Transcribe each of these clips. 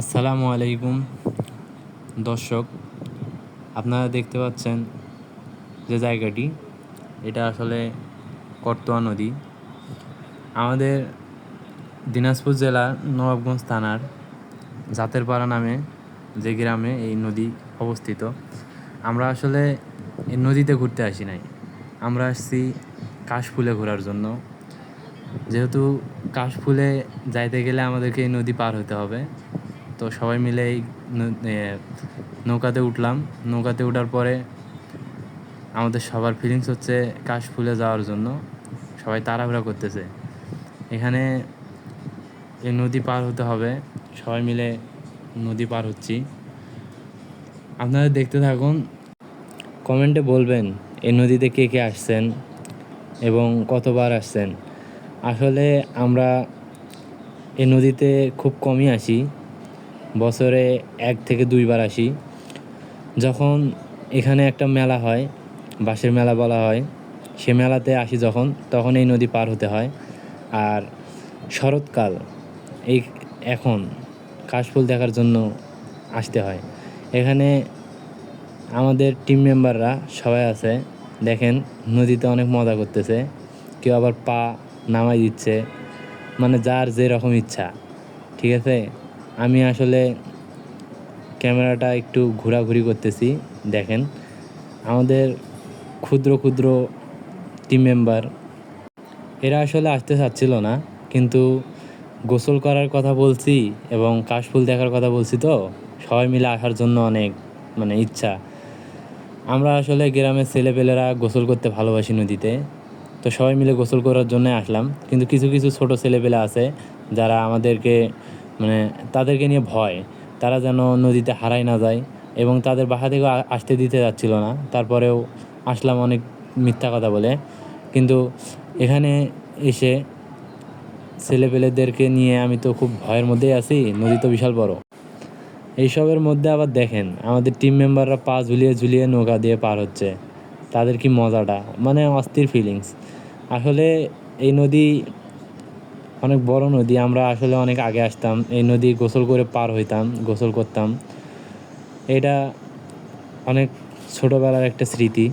আসসালামু আলাইকুম, দর্শক, আপনারা দেখতে পাচ্ছেন যে জায়গাটি, এটা আসলে করতোয়া নদী। আমাদের দিনাজপুর জেলার নবাবগঞ্জ থানার জাতেরপাড়া নামে যে গ্রামে এই নদী অবস্থিত। আমরা আসলে এই নদীতে ঘুরতে আসি নাই। আমরা আসছি কাশফুলে ঘোরার জন্য। যেহেতু কাশফুলে যাইতে গেলে আমাদেরকে এই নদী পার হতে হবে। তো সবাই মিলে এই নৌকাতে উঠলাম। নৌকাতে ওঠার পরে আমাদের সবার ফিলিংস হচ্ছে কাশফুলে যাওয়ার জন্য। সবাই তাড়াহুড়া করতেছে। এখানে এই নদী পার হতে হবে। সবাই মিলে নদী পার হচ্ছি। আপনারা দেখতে থাকুন, কমেন্টে বলবেন এই নদীতে কে কে আসছেন এবং কতবার আসছেন। আসলে আমরা এই নদীতে খুব কমই আসি। বছরে এক থেকে দুইবার আসি। যখন এখানে একটা মেলা হয়, বাঁশের মেলা বলা হয়, সে মেলাতে আসি যখন, তখন এই নদী পার হতে হয়। আর শরৎকাল, এই এখন কাশফুল দেখার জন্য আসতে হয়। এখানে আমাদের টিম মেম্বাররা সবাই আছে। দেখেন, নদীতে অনেক মজা করতেছে। কেউ আবার পা নামাই দিচ্ছে। মানে যার যেরকম ইচ্ছা। ঠিক আছে? আমি আসলে ক্যামেরাটা একটু ঘোরাঘুরি করতেছি, দেখেন। আমাদের ক্ষুদ্র ক্ষুদ্র টিম মেম্বার এরা আসলে আসতে চাচ্ছিল না, কিন্তু গোসল করার কথা বলছি এবং কাশফুল দেখার কথা বলছি তো, সবাই মিলে আসার জন্য অনেক মানে ইচ্ছা। আমরা আসলে গ্রামের ছেলেপেলেরা গোসল করতে ভালোবাসি নদীতে, তো সবাই মিলে গোসল করার জন্য আসলাম। কিন্তু কিছু কিছু ছোট ছেলেপেলে আছে যারা আমাদেরকে মানে তাদেরকে নিয়ে ভয়। তারা যেন নদীতে হারাই না যায় এবং তাদের বাসা থেকেও আসতে দিতে যাচ্ছিল না। তারপরেও আসলাম অনেক মিথ্যা কথা বলে। কিন্তু এখানে এসে ছেলেপেলেদেরকে নিয়ে আমি তো খুব ভয়ের মধ্যেই আছি, নদী তো বিশাল বড়। এইসবের মধ্যে আবার দেখেন, আমাদের টিম মেম্বাররা পা ঝুলিয়ে ঝুলিয়ে নৌকা দিয়ে পার হচ্ছে। তাদের কি মজাটা? মানে অস্থির ফিলিংস আসলে এই নদী অনেক বড় নদী, আমরা আসলে অনেক আগে আসতাম। এই নদী গোসল করে পার হইতাম, গোসল করতাম। এটা অনেক ছোটোবেলার একটা স্মৃতি।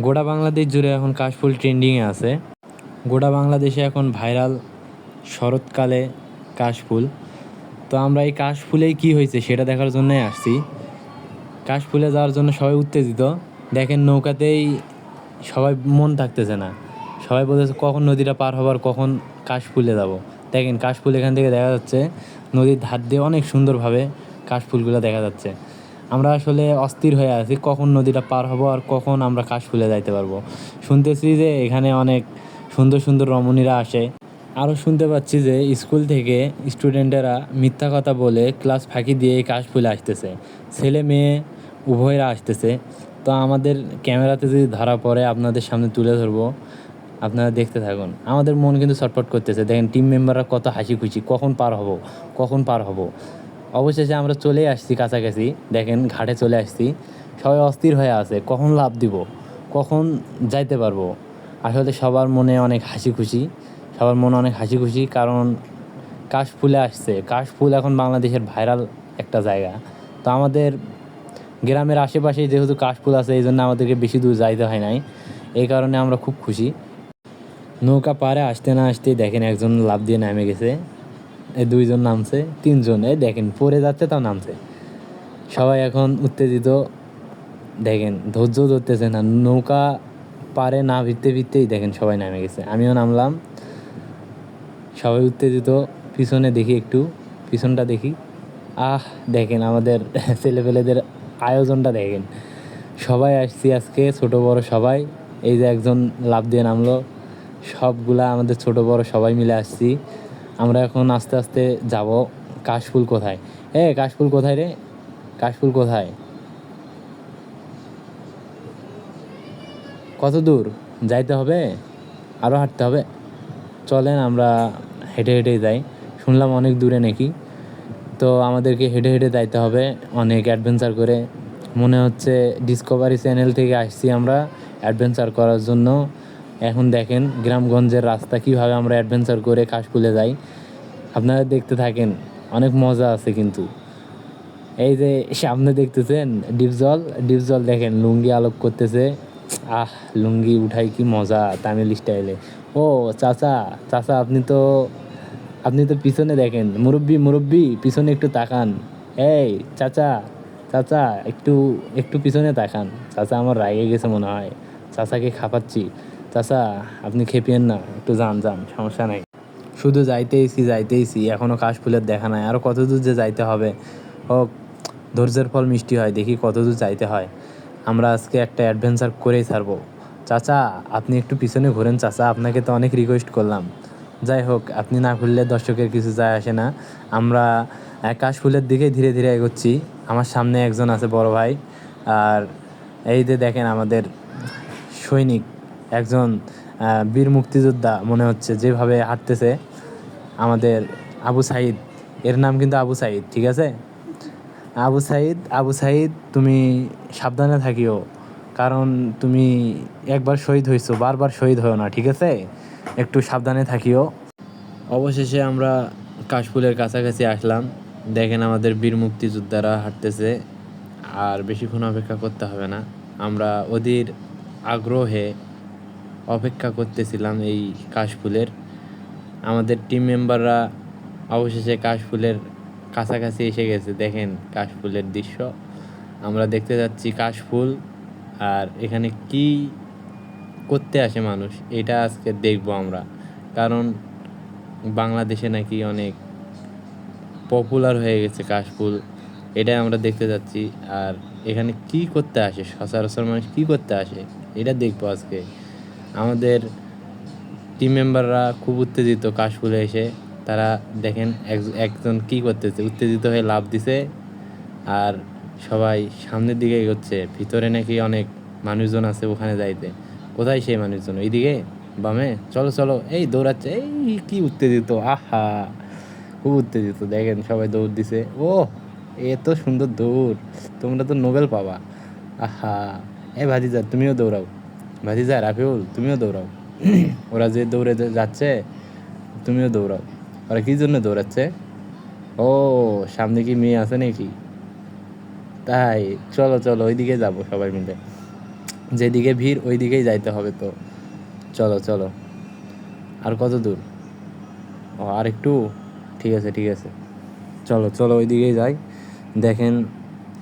গোটা বাংলাদেশ জুড়ে এখন কাশফুল ট্রেন্ডিংয়ে আছে। গোটা বাংলাদেশে এখন ভাইরাল শরৎকালে কাশফুল। তো আমরা এই কাশফুলেই কি হয়েছে সেটা দেখার জন্যই আসছি। কাশফুলে যাওয়ার জন্য সবাই উত্তেজিত। দেখেন নৌকাতেই সবাই মন থাকতেছে না। সবাই বলতেছে, কখন নদীটা পার হবার, কখন কাশফুলে যাব। দেখেন কাশফুল এখান থেকে দেখা যাচ্ছে, নদীর ধার দিয়ে অনেক সুন্দরভাবে কাশফুলগুলো দেখা যাচ্ছে। আমরা আসলে অস্থির হয়ে আছি, কখন নদীটা পার হব আর কখন আমরা কাশফুলে যাইতে পারব। শুনতেছি যে এখানে অনেক সুন্দর সুন্দর রমণীরা আসে। আরও শুনতে পাচ্ছি যে স্কুল থেকে স্টুডেন্টেরা মিথ্যা কথা বলে ক্লাস ফাঁকি দিয়ে এই কাশফুলে আসতেছে। ছেলে মেয়ে উভয়রা আসতেছে। তো আমাদের ক্যামেরাতে যদি ধরা পড়ে, আপনাদের সামনে তুলে ধরবো। আপনারা দেখতে থাকুন। আমাদের মন কিন্তু ছটফট করতেছে। দেখেন টিম মেম্বাররা কত হাসি খুশি কখন পার হব? কখন পার হব? অবশেষে আমরা চলে আসছি কাছাকাছি। দেখেন, ঘাটে চলে আসছি। সবাই অস্থির হয়ে আছে। কখন লাভ দিব? কখন যাইতে পারব? আসলে সবার মনে অনেক হাসি খুশি সবার মনে অনেক হাসি খুশি কারণ কাশফুলে আসছে। কাশফুল এখন বাংলাদেশের ভাইরাল একটা জায়গা। তো আমাদের গ্রামের আশেপাশে যেহেতু কাশফুল আছে, এই জন্য আমাদেরকে বেশি দূর যাইতে হয় নাই। এই কারণে আমরা খুব খুশি। নৌকা পারে আসতে না আসতেই দেখেন একজন লাভ দিয়ে নামে গেছে। এই দুইজন নামছে, তিনজন, এই দেখেন, পড়ে যাচ্ছে তাও নামছে। সবাই এখন উত্তেজিত, দেখেন, ধৈর্য ধরতেছে না, নৌকা পারে না ভিড়তে ভিড়তেই দেখেন সবাই নামে গেছে। আমিও নামলাম, সবাই উত্তেজিত, পিছনে দেখি একটু, পিছনটা দেখি, আহ, দেখেন আমাদের ছেলেপেলেদের আয়োজনটা দেখেন। সবাই আসছি আজকে, ছোট বড় সবাই, এই যে একজন লাভ দিয়ে নামলো সবগুলা আমাদের ছোট, বড় সবাই মিলে আসছি। আমরা এখন আস্তে আস্তে যাব কাশফুল কোথায়? এ, কাশফুল কোথায় রে? কাশফুল কোথায়? কত দূর? যাইতে হবে? আরও হাঁটতে হবে? চলেন আমরা হেঁটে হেঁটে যাই। শুনলাম অনেক দূরে নাকি। তো আমাদেরকে হেঁটে হেঁটে যাইতে হবে। অনেক অ্যাডভেঞ্চার করে। মনে হচ্ছে ডিসকভারি চ্যানেল থেকে আসছি আমরা অ্যাডভেঞ্চার করার জন্য। এখন দেখেন গ্রামগঞ্জের রাস্তা কীভাবে আমরা অ্যাডভেঞ্চার করে কাশফুলে যাই। আপনারা দেখতে থাকেন, অনেক মজা আছে কিন্তু। এই যে সামনে দেখতেছেন ডিপজল ডিপজল দেখেন লুঙ্গি আলোক করতেছে। আহ, লুঙ্গি উঠাই কি মজা তামিল স্টাইলে ও, চাচা চাচা, আপনি তো আপনি তো পিছনে দেখেন, মুরব্বি মুরব্বি, পিছনে একটু তাকান। এই, চাচা চাচা, একটু একটু পিছনে তাকান। চাচা আমার রাগে গেছে মনে হয়। চাচাকে খাপাচ্ছি। চাচা, আপনি খেপিয়েন না, একটু যান যান, সমস্যা নাই। শুধু যাইতেইছি যাইতেইছি এখনও কাশফুলের দেখা নাই। আরও কত দূর যে যাইতে হবে। হোক, ধৈর্যের ফল মিষ্টি হয়, দেখি কত দূর যাইতে হয়। আমরা আজকে একটা অ্যাডভেঞ্চার করেই ছাড়বো। চাচা, আপনি একটু পিছনে ঘোরেন, চাচা, আপনাকে তো অনেক রিকোয়েস্ট করলাম। যাই হোক, আপনি না ঘুরলে দর্শকের কিছু যায় আসে না। আমরা কাশফুলের দিকে ধীরে ধীরে এগোচ্ছি। আমার সামনে একজন আছে বড় ভাই। আর এই যে দেখেন আমাদের সৈনিক। একজন বীর মুক্তিযোদ্ধা মনে হচ্ছে, যেভাবে হাঁটতেছে আমাদের আবু সাইদ। এর নাম কিন্তু আবু সাইদ, ঠিক আছে? আবু সাইদ আবু সাইদ, তুমি সাবধানে থাকিও, কারণ তুমি একবার শহীদ হয়েছো বারবার শহীদ হও না, ঠিক আছে? একটু সাবধানে থাকিও। অবশেষে আমরা কাশফুলের কাছাকাছি আসলাম। দেখেন আমাদের বীর মুক্তিযোদ্ধারা হাঁটতেছে, আর বেশিক্ষণ অপেক্ষা করতে হবে না। আমরা ওদের আগ্রহে অপেক্ষা করতেছিলাম এই কাশফুলের। আমাদের টিম মেম্বাররা অবশেষে কাশফুলের কাছাকাছি এসে গেছে। দেখেন কাশফুলের দৃশ্য। আমরা দেখতে যাচ্ছি কাশফুল আর এখানে কি করতে আসে মানুষ, এটা আজকে দেখব আমরা। কারণ বাংলাদেশে নাকি অনেক পপুলার হয়ে গেছে কাশফুল, এটাই আমরা দেখতে যাচ্ছি। আর এখানে কি করতে আসে? সচরাচর মানুষ কি করতে আসে? এটা দেখব আজকে। আমাদের টিম মেম্বাররা খুব উত্তেজিত কাশফুলে এসে। তারা দেখেন এক- একজন কি করতেছে, উত্তেজিত হয়ে লাভ দিছে আর সবাই সামনের দিকে এগোচ্ছে। ভিতরে নাকি অনেক মানুষজন আছে ওখানে যাইতে। কোথায় সেই মানুষজন? এইদিকে বামে? চলো চলো। এই দৌড়াচ্ছে। এই কি উত্তেজিত? আহা! খুব উত্তেজিত। দেখেন সবাই দৌড় দিছে। ও এত সুন্দর দৌড়। তোমরা তো নোবেল পাবা। আহা! এই ভাতিজা, তুমিও দৌড়াও। ভাতিজা রাফিউল তুমিও দৌড়াও। ওরা যে দৌড়ে যাচ্ছে তুমিও দৌড়াও। ওরা কি জন্য দৌড়াচ্ছে? ও সামনে কি মেয়ে আছে নাকি? তাই চলো চলো ওইদিকে যাব সবাই মিলে। যেদিকে ভিড় ওই দিকেই যাইতে হবে তো। চলো চলো। আর কত দূর? ও আর একটু? ঠিক আছে ঠিক আছে। চলো চলো ওই দিকেই যাই। দেখেন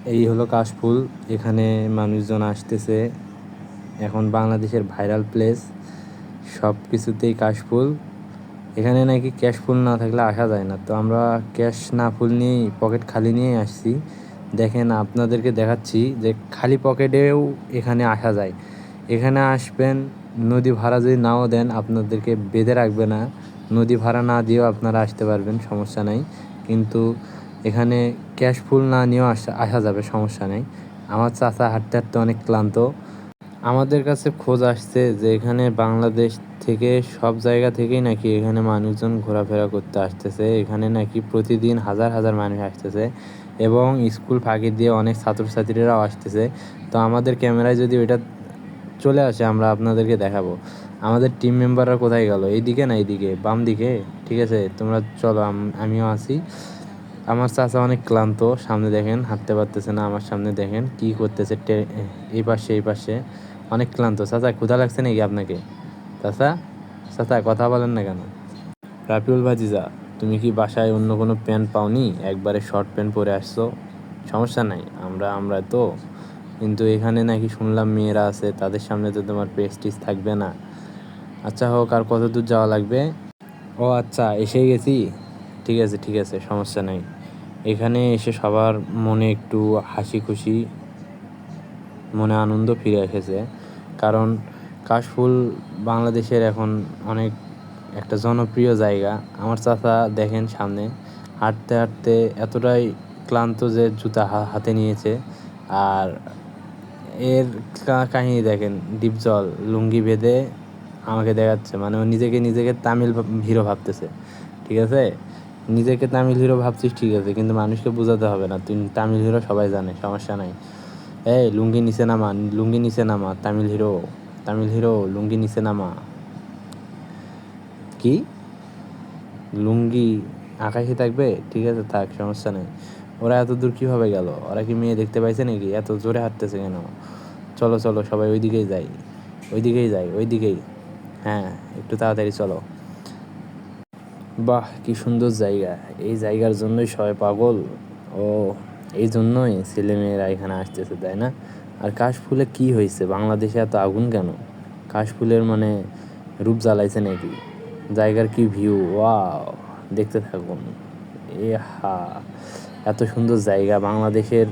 এই হলো কাশফুল। এখানে মানুষজন আসতেছে। এখন বাংলাদেশের ভাইরাল প্লেস, সব কিছুতেই কাশফুল এখানে নাকি ক্যাশ ফুল না থাকলে আসা যায় না। তো আমরা ক্যাশ না ফুল নিয়েই পকেট খালি নিয়েই আসছি। দেখেন আপনাদেরকে দেখাচ্ছি যে খালি পকেটেও এখানে আসা যায়। এখানে আসবেন, নদী ভাড়া যদি নাও দেন, আপনাদেরকে বেঁধে রাখবে না। নদী ভাড়া না দিয়েও আপনারা আসতে পারবেন, সমস্যা নাই। কিন্তু এখানে ক্যাশ ফুল না নিয়েও আসা আসা যাবে, সমস্যা নেই। আমার চাচা হাঁটতে হাঁটতে অনেক ক্লান্ত। আমাদের কাছে খোঁজ আসছে যে এখানে বাংলাদেশ থেকে সব জায়গা থেকেই নাকি এখানে মানুষজন ঘোরাফেরা করতে আসতেছে। এখানে নাকি প্রতিদিন হাজার হাজার মানুষ আসতেছে এবং স্কুল ফাঁকি দিয়ে অনেক ছাত্রছাত্রীরাও আসতেছে। তো আমাদের ক্যামেরায় যদি ওইটা চলে আসে, আমরা আপনাদেরকে দেখাবো। আমাদের টিম মেম্বাররা কোথায় গেল? এইদিকে না এইদিকে? বাম দিকে ঠিক আছে, তোমরা চলো আমিও আছি। আমার চাচা অনেক ক্লান্ত, সামনে দেখেন, হাঁটতে পারতেছে না, আমার সামনে দেখেন, কি করতেছে এই পাশে এই পাশে। অনেক ক্লান্ত। চাচা, ক্ষুধা লাগছে নাকি আপনাকে? চাচা চাচা, কথা বলেন না কেন? রাফিউল ভাজিজা তুমি কি বাসায় অন্য কোনো প্যান্ট পাওনি? একবারে শর্ট প্যান্ট পরে আসছো? সমস্যা নাই, আমরা আমরা তো। কিন্তু এখানে নাকি শুনলাম মেয়েরা আছে, তাদের সামনে তো তোমার প্রেস্টিজ থাকবে না। আচ্ছা হোক, আর কত দূর যাওয়া লাগবে? ও আচ্ছা এসেই গেছি? ঠিক আছে ঠিক আছে, সমস্যা নাই। এখানে এসে সবার মনে একটু হাসি খুশি, মনে আনন্দ ফিরে এসেছে। কারণ কাশফুল বাংলাদেশের এখন অনেক একটা জনপ্রিয় জায়গা। আমার চাচা দেখেন সামনে, হাঁটতে হাঁটতে এতটাই ক্লান্ত যে জুতা হাতে নিয়েছে। আর এর কাহিনী দেখেন ডিপজল লুঙ্গি বেঁধে আমাকে দেখাচ্ছে। মানে ও নিজেকে নিজেকে তামিল হিরো ভাবতেছে। ঠিক আছে? নিজেকে তামিল হিরো ভাবছিস, ঠিক আছে, কিন্তু মানুষকে বোঝাতে হবে না। তুই তামিল হিরো সবাই জানে, সমস্যা নাই। এই, লুঙ্গি নিচে নামা, লুঙ্গি নিচে নামা, তামিল হিরো তামিল হিরো, লুঙ্গি নিচে নামা। কি? লুঙ্গি আকাশে থাকবে? ঠিক আছে, থাক, সমস্যা নেই। ওরা এত দূর কীভাবে গেল? ওরা কি মেয়ে দেখতে পাইছে নাকি? এত জোরে হাঁটতেছে কেন? চলো চলো, সবাই ওইদিকেই যাই। ওই দিকেই যাই ওই দিকেই হ্যাঁ একটু তাড়াতাড়ি চলো। বাহ, কি সুন্দর জায়গা। এই জায়গার জন্যই সবাই পাগল। ও, এই জন্যই ছেলেমেয়েরা এখানে আসতেছে, তাই না? আর কাশফুলে কি হয়েছে? বাংলাদেশে এত আগুন কেন? কাশফুলের মানে রূপ জ্বালাইছে নাকি? জায়গার কি ভিউ ওয়াও দেখতে থাকুন। এ হা এত সুন্দর জায়গা। বাংলাদেশের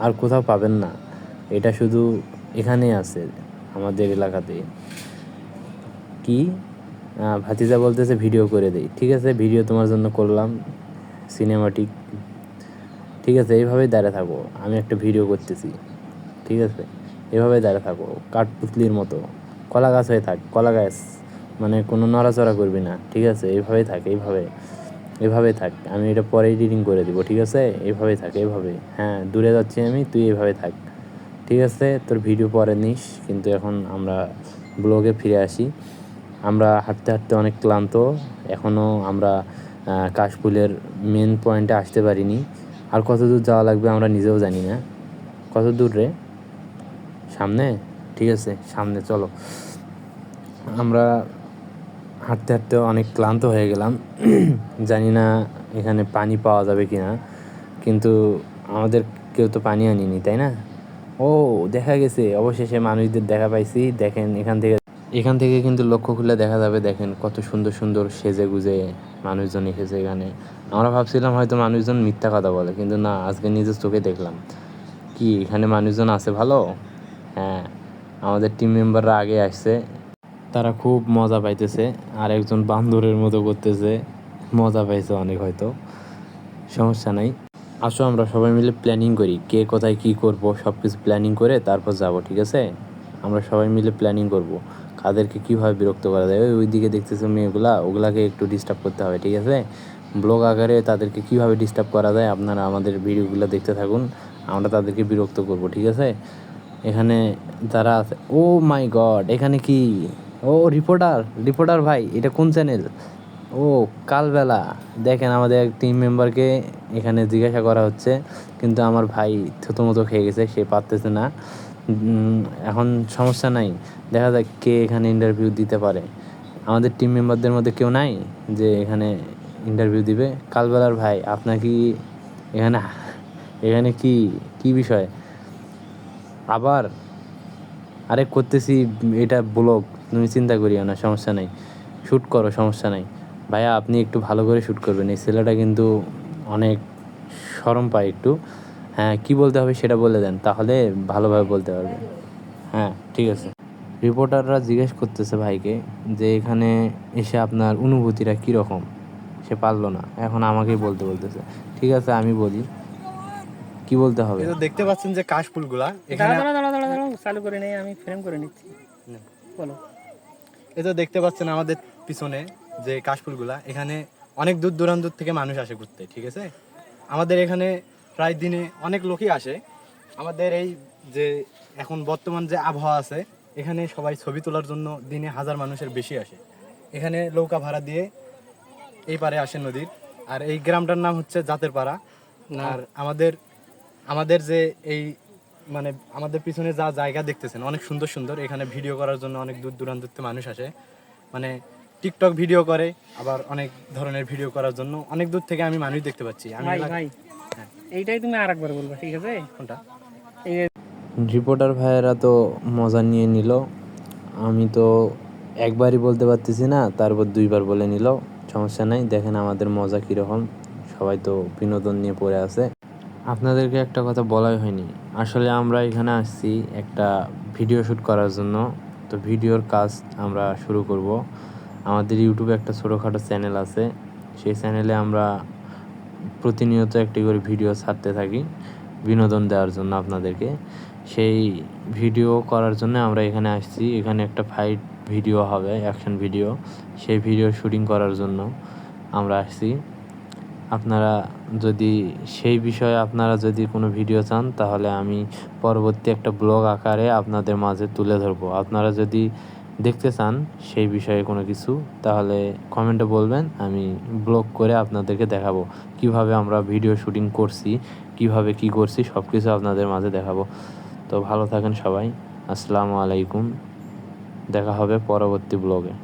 আর কোথাও পাবেন না। এটা শুধু এখানেই আছে আমাদের এলাকাতে। কি? ভাতিজা বলতেছে ভিডিও করে দেই। ঠিক আছে? ভিডিও তোমার জন্য করলাম সিনেমাটিক ঠিক আছে? এইভাবেই দাঁড়িয়ে থাকো। আমি একটা ভিডিও করতেছি। ঠিক আছে? এভাবে দাঁড়িয়ে থাকো। কাঠপুতলির মতো। কলা গাছ হয়ে থাক, কলা গাছ। মানে কোনো নড়াচড়া করবি না। ঠিক আছে? এইভাবেই থাক এইভাবে এভাবে থাক। আমি এটা পরে এডিটিং করে দিব। ঠিক আছে? এইভাবে থাক, এভাবে। হ্যাঁ দূরে যাচ্ছি আমি, তুই এইভাবে থাক। ঠিক আছে? তোর ভিডিও পরে নিস। কিন্তু এখন আমরা ব্লগে ফিরে আসি। আমরা হাঁটতে হাঁটতে অনেক ক্লান্ত। এখনও আমরা কাশফুলের মেন পয়েন্টে আসতে পারিনি। আর কত দূর যাওয়া লাগবে আমরা নিজেও জানি না। কত দূর রে? সামনে? ঠিক আছে, সামনে, চলো। আমরা হাঁটতে হাঁটতে অনেক ক্লান্ত হয়ে গেলাম। জানি না এখানে পানি পাওয়া যাবে কি না কিন্তু আমাদের কেউ তো পানি আনিনি, তাই না? ও, দেখা গেছে। অবশেষে মানুষদের দেখা পাইছি। দেখেন, এখান থেকে এখান থেকে কিন্তু লক্ষ্য খুলে দেখা যাবে, দেখেন কত সুন্দর সুন্দর সেজে গুজে মানুষজন এসেছে এখানে। আমরা ভাবছিলাম হয়তো মানুষজন মিথ্যা কথা বলে, কিন্তু না, আজকে নিজের চোখে দেখলাম। কি, এখানে মানুষজন আছে ভালো? হ্যাঁ আমাদের টিম মেম্বাররা আগে আসছে। তারা খুব মজা পাইতেছে আর একজন বান্দরের মতো করতেছে। মজা পাইছে অনেক হয়তো, সমস্যা নাই। আসো আমরা সবাই মিলে প্ল্যানিং করি, কে কোথায় কি করব সব কিছু প্ল্যানিং করে তারপর যাব, ঠিক আছে? আমরা সবাই মিলে প্ল্যানিং করব। কাদেরকে কীভাবে বিরক্ত করা যায়? ওই ওইদিকে দেখতেছো মেয়েগুলা, ওগুলাকে একটু ডিস্টার্ব করতে হবে, ঠিক আছে? ব্লগ আকারে তাদেরকে কীভাবে ডিস্টার্ব করা যায় আপনারা আমাদের ভিডিওগুলো দেখতে থাকুন, আমরা তাদেরকে বিরক্ত করব, ঠিক আছে? এখানে যারা আছে, ও মাই গড এখানে কি? ও রিপোর্টার রিপোর্টার ভাই, এটা কোন চ্যানেল ও, কালবেলা। দেখেন আমাদের এক টিম মেম্বারকে এখানে জিজ্ঞাসা করা হচ্ছে, কিন্তু আমার ভাই থতো মতো খেয়ে গেছে, সে পারতেছে না। এখন সমস্যা নাই। দেখা যাক কে এখানে ইন্টারভিউ দিতে পারে। আমাদের টিম মেম্বারদের মধ্যে কেউ নাই যে এখানে ইন্টারভিউ দিবে। কালবেলার ভাই, আপনার কি এখানে এখানে কি কি বিষয়? আবার, আরে করতেছি, এটা ব্লগ, তুমি চিন্তা করিও না, সমস্যা নাই। শ্যুট করো, সমস্যা নাই। ভাইয়া, আপনি একটু ভালো করে শ্যুট করবেন। এই ছেলেটা কিন্তু অনেক সরম পায় একটু। হ্যাঁ কি বলতে হবে সেটা বলে দেন তাহলে ভালোভাবে বলতে পারবে। হ্যাঁ ঠিক আছে। রিপোর্টাররা জিজ্ঞেস করতেছে ভাইকে যে এখানে এসে আপনার অনুভূতিটা কীরকম? সে পারল না এখন আমাকেই বলতে বলতেছে। ঠিক আছে আমি বলি। কি বলতে হবে? এই তো দেখতে পাচ্ছেন যে কাশফুলগুলা এখানে দাঁড়া দাঁড়া দাঁড়া দাঁড়াও চালু করে নেই আমি ফ্রেম করে নিচ্ছি। বলো। এই তো দেখতে পাচ্ছেন আমাদের পিছনে যে কাশফুলগুলা এখানে অনেক দূর দূরান্ত থেকে মানুষ আসে ঘুরতে ঠিক আছে? আমাদের এখানে প্রায় দিনে অনেক লোকই আসে। আমাদের এই যে এখন বর্তমান যে আবহাওয়া আছে এখানে সবাই ছবি তোলার জন্য দিনে হাজার মানুষের বেশি আসে। এখানে নৌকা ভাড়া দিয়ে এই পারে আসে নদীর। আর এই গ্রামটার নাম হচ্ছে জাতের পাড়া। আর আমাদের আমাদের যে এই মানে আমাদের পিছনে যা জায়গা দেখতেছেন অনেক সুন্দর সুন্দর। এখানে ভিডিও করার জন্য অনেক দূর দূরান্ত থেকে মানুষ আসে। মানে টিকটক ভিডিও করে আবার অনেক ধরনের ভিডিও করার জন্য অনেক দূর থেকে আমি মানুষ দেখতে পাচ্ছি। আমি এইটাই তুমি ঠিক আছে? কোনটা? রিপোর্টার ভাইয়েরা তো মজা নিয়ে নিল। আমি তো একবারই বলতে পারতেছি না, তারপর দুইবার বলে নিল। সমস্যা নাই, দেখেন আমাদের মজা কীরকম। সবাই তো বিনোদন নিয়ে পড়ে আছে। আপনাদেরকে একটা কথা বলাই হয়নি। আসলে আমরা এখানে আসছি একটা ভিডিও শ্যুট করার জন্য। তো ভিডিওর কাজ আমরা শুরু করব। আমাদের ইউটিউবে একটা ছোটোখাটো চ্যানেল আছে। সেই চ্যানেলে আমরা প্রতিনিয়ত একটি করে ভিডিও ছাড়তে থাকি, বিনোদন দেওয়ার জন্য আপনাদেরকে। সেই ভিডিও করার জন্য আমরা এখানে আসছি। এখানে একটা ফাইট ভিডিও হবে অ্যাকশন ভিডিও সেই ভিডিও শুটিং করার জন্য আমরা আসছি। আপনারা যদি সেই বিষয়ে আপনারা যদি কোনো ভিডিও চান, তাহলে আমি পরবর্তী একটা ব্লগ আকারে আপনাদের মাঝে তুলে ধরবো। আপনারা যদি দেখতে চান সেই বিষয়ে কোনো কিছু, তাহলে কমেন্টে বলবেন, আমি ব্লগ করে আপনাদেরকে দেখাবো কীভাবে আমরা ভিডিও শুটিং করছি, কীভাবে কি করছি সব কিছু আপনাদের মাঝে দেখাবো। তো ভালো থাকেন সবাই, আসসালামু আলাইকুম, দেখা হবে পরবর্তী ব্লগে